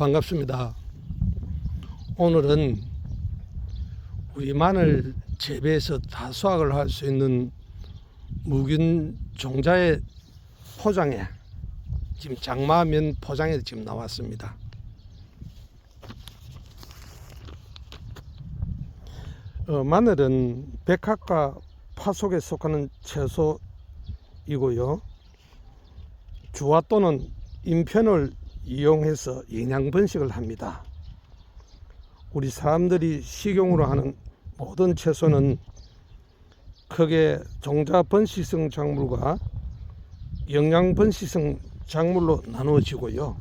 반갑습니다. 오늘은 우리 마늘 재배에서 다 수확을 할 수 있는 무균 종자의 포장에 지금 장마면 포장에 지금 나왔습니다. 어, 마늘은 백합과 파속에 속하는 채소이고요. 주화 또는 인편을 이용해서 영양 번식을 합니다. 우리 사람들이 식용으로 하는 모든 채소는 크게 종자 번식성 작물과 영양 번식성 작물로 나누어지고요.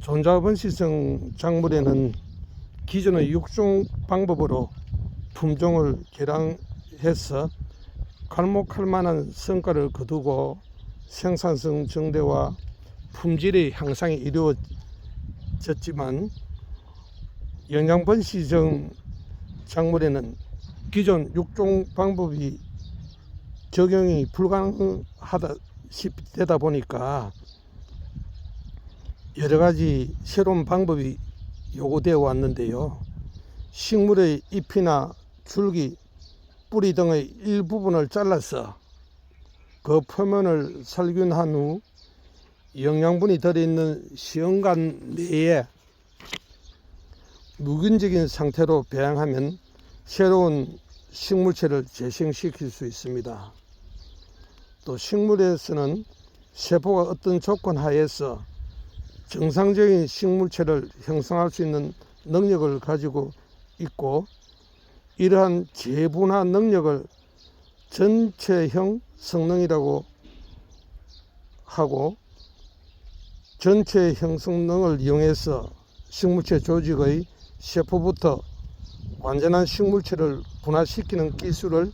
종자 번식성 작물에는 기존의 육종 방법으로 품종을 개량해서 칼목할 만한 성과를 거두고 생산성 증대와 품질의 향상이 이루어졌지만 영양 번식성 작물에는 기존 육종 방법이 적용이 불가능하다 되다 보니까 여러 가지 새로운 방법이 요구되어 왔는데요. 식물의 잎이나 줄기, 뿌리 등의 일부분을 잘라서 그 표면을 살균한 후 영양분이 들어있는 시험관 내에 무균적인 상태로 배양하면 새로운 식물체를 재생시킬 수 있습니다. 또 식물에서는 세포가 어떤 조건 하에서 정상적인 식물체를 형성할 수 있는 능력을 가지고 있고 이러한 재분화 능력을 전체형 성능이라고 하고 전체 형성능을 이용해서 식물체 조직의 세포부터 완전한 식물체를 분화시키는 기술을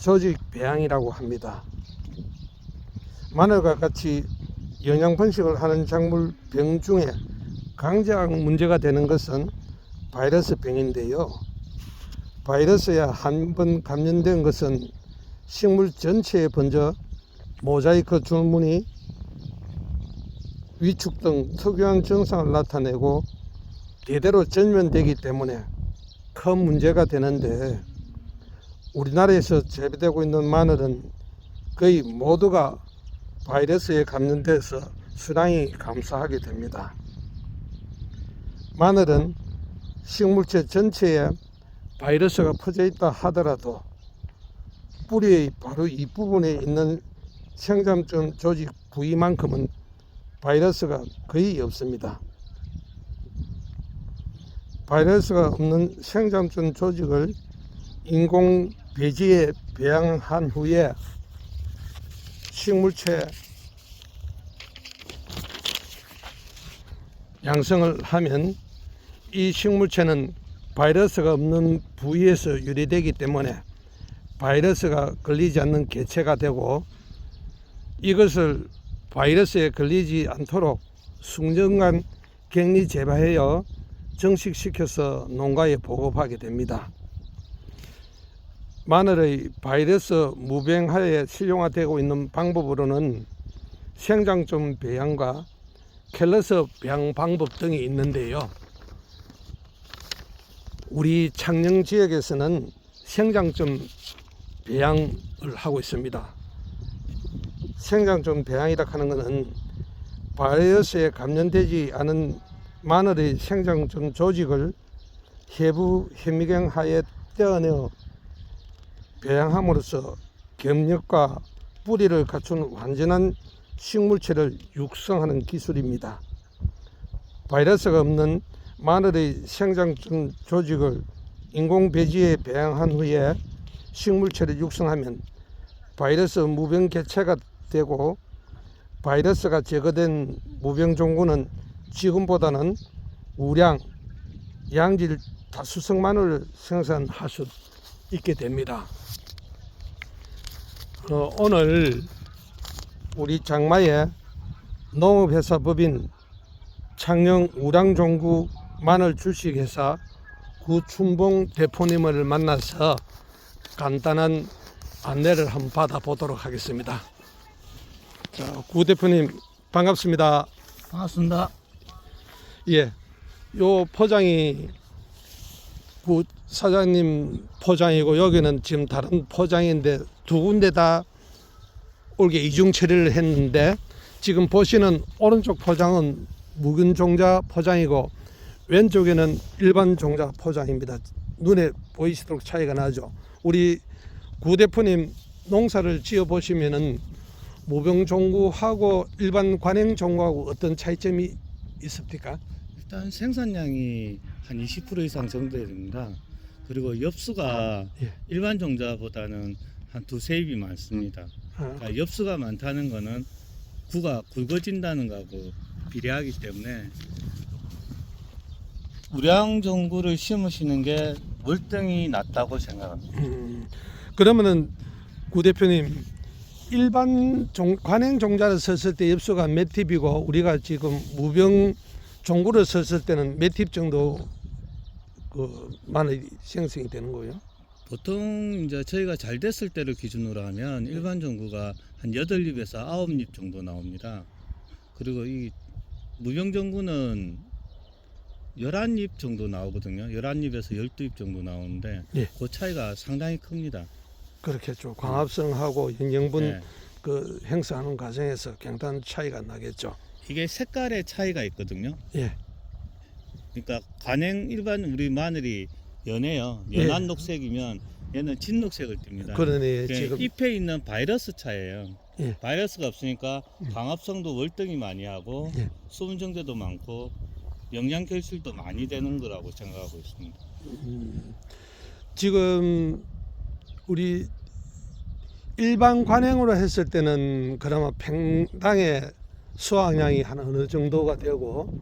조직 배양이라고 합니다. 마늘과 같이 영양 번식을 하는 작물 병 중에 강제학 문제가 되는 것은 바이러스 병인데요. 바이러스에 한 번 감염된 것은 식물 전체에 번져 모자이크 줄무늬, 위축 등 특유한 증상을 나타내고 대대로 전면되기 때문에 큰 문제가 되는데 우리나라에서 재배되고 있는 마늘은 거의 모두가 바이러스에 감염돼서 수량이 감소하게 됩니다. 마늘은 식물체 전체에 바이러스가 퍼져 있다 하더라도 뿌리의 바로 이 부분에 있는 생장점 조직 부위만큼은 바이러스가 거의 없습니다. 바이러스가 없는 생장점 조직을 인공 배지에 배양한 후에 식물체 양성을 하면 이 식물체는 바이러스가 없는 부위에서 유래되기 때문에 바이러스가 걸리지 않는 개체가 되고 이것을 바이러스에 걸리지 않도록 숙련간 격리 재배하여 정식시켜서 농가에 보급하게 됩니다. 마늘의 바이러스 무병하에 실용화되고 있는 방법으로는 생장점 배양과 켈러스 배양 방법 등이 있는데요. 우리 창녕 지역에서는 생장점 배양을 하고 있습니다. 생장점 배양이라 하는 것은 바이러스에 감염되지 않은 마늘의 생장점 조직을 해부 현미경 하에 떼어내어 배양함으로써 경력과 뿌리를 갖춘 완전한 식물체를 육성하는 기술입니다. 바이러스가 없는 마늘의 생장점 조직을 인공 배지에 배양한 후에 식물체를 육성하면 바이러스 무병 개체가 되고 바이러스가 제거된 무병 종군은 지금보다는 우량, 양질 다수성 마늘을 생산할 수 있게 됩니다. 어, 오늘 우리 장마에 농업회사 법인 창녕 우량종구 마늘 주식회사 구춘봉 대표님을 만나서 간단한 안내를 한번 받아보도록 하겠습니다. 자, 구 대표님 반갑습니다. 반갑습니다. 예. 요 포장이 그 사장님 포장이고 여기는 지금 다른 포장인데 두 군데 다 올게 이중 처리를 했는데 지금 보시는 오른쪽 포장은 묵은 종자 포장이고 왼쪽에는 일반 종자 포장입니다. 눈에 보이시도록 차이가 나죠. 우리 구 대표님 농사를 지어 보시면은 무병 종구하고 일반 관행 종구하고 어떤 차이점이 있습니까? 일단 생산량이 한 20% 이상 정도 됩니다. 그리고 엽수가 예. 일반 종자보다는 한 두세 입이 많습니다. 아, 그러니까 엽수가 많다는 거는 구가 굵어진다는 거하고 비례하기 때문에 우량 종구를 심으시는 게 월등히 낫다고 생각합니다. 음, 그러면은 구 대표님 일반 종, 관행 종자를 썼을 때 엽수가 몇 팁이고 우리가 지금 무병 종구를 썼을 때는 몇 팁 정도 그 마늘이 생성이 되는 거예요? 보통 이제 저희가 잘 됐을 때를 기준으로 하면 일반 종구가 한 8입에서 9입 정도 나옵니다. 그리고 이 무병 종구는 11입 정도 나오거든요. 11입에서 12입 정도 나오는데 예. 그 차이가 상당히 큽니다. 그렇겠죠. 광합성하고 영양분 네. 그 행사하는 과정에서 굉장한 차이가 나겠죠. 이게 색깔의 차이가 있거든요. 예. 그러니까 관행 일반 우리 마늘이 연해요. 연한 예. 녹색이면 얘는 진녹색을 띱니다. 그러니 그게 지금 잎에 있는 바이러스 차예요. 예. 바이러스가 없으니까 음. 광합성도 월등히 많이 하고 예. 수분 정제도 많고 영양 결실도 많이 되는 거라고 생각하고 있습니다. 음, 지금 우리 일반 관행으로 했을 때는 그나마 평당의 수확량이 한 어느 정도가 되고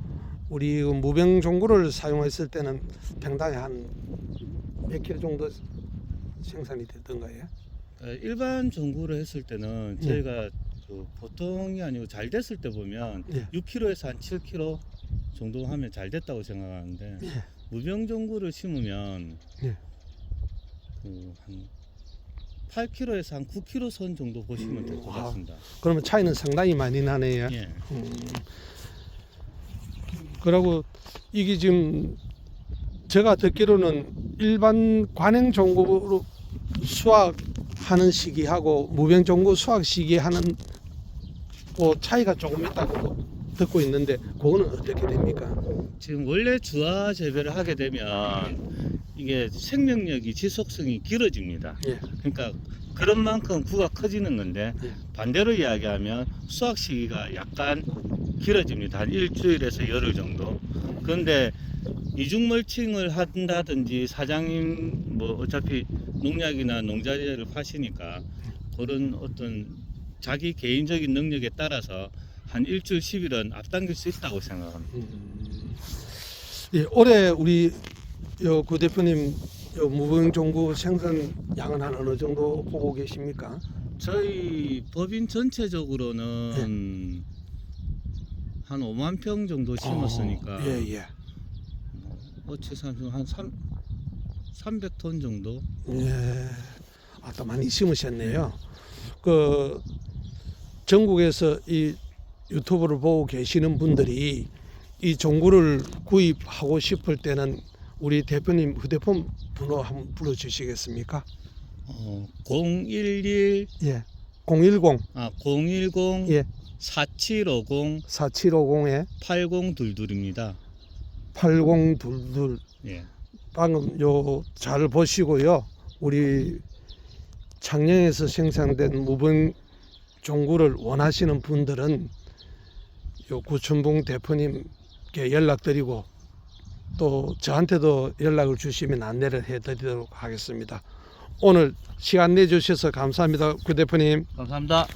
우리 그 무병 종구를 사용했을 때는 평당에 한 몇 킬로 정도 생산이 됐던가요? 어, 일반 종구를 했을 때는 예. 저희가 그 보통이 아니고 잘 됐을 때 보면 예. 6kg에서 한 7kg 정도 하면 잘 됐다고 생각하는데 예. 무병 종구를 심으면 예. 그한 8kg에서 한 9kg 선 정도 보시면 될것 와. 같습니다. 그러면 차이는 상당히 많이 나네요. 예. 음. 그리고 이게 지금 제가 듣기로는 일반 관행 종구로 수확하는 시기하고 무병 종구 수확 시기 하는 그 차이가 조금 있다고 듣고 있는데 그거는 어떻게 됩니까? 지금 원래 주화 재배를 하게 되면 이게 생명력이 지속성이 길어집니다. 예. 그러니까 그런 만큼 구가 커지는 건데 예. 반대로 이야기하면 수확 시기가 약간 길어집니다. 한 일주일에서 열흘 정도. 그런데 이중 멀칭을 한다든지 사장님 뭐 어차피 농약이나 농자재를 파시니까 그런 어떤 자기 개인적인 능력에 따라서 한 일주일 10일은 앞당길 수 있다고 생각합니다. 음. 예, 올해 우리 요 구 대표님 요 무병 종구 생산 양은 한 어느 정도 보고 계십니까? 저희 법인 전체적으로는 한 5만 평 정도 심었으니까 어, 예, 예. 어치산 한 3, 300톤 정도 예. 아또 많이 심으셨네요. 그 전국에서 이 유튜브를 보고 계시는 분들이 이 종구를 구입하고 싶을 때는 우리 대표님 휴대폰 번호 한번 불러 주시겠습니까? 어, 011 예. 010 아 010 예. 4750 4750에 8022입니다. 8022 예. 방금 요 잘 보시고요. 우리 창녕에서 생산된 무분 종구를 원하시는 분들은 요 구춘봉 대표님께 연락드리고 또 저한테도 연락을 주시면 안내를 해드리도록 하겠습니다. 오늘 시간 내주셔서 감사합니다, 구 대표님. 감사합니다.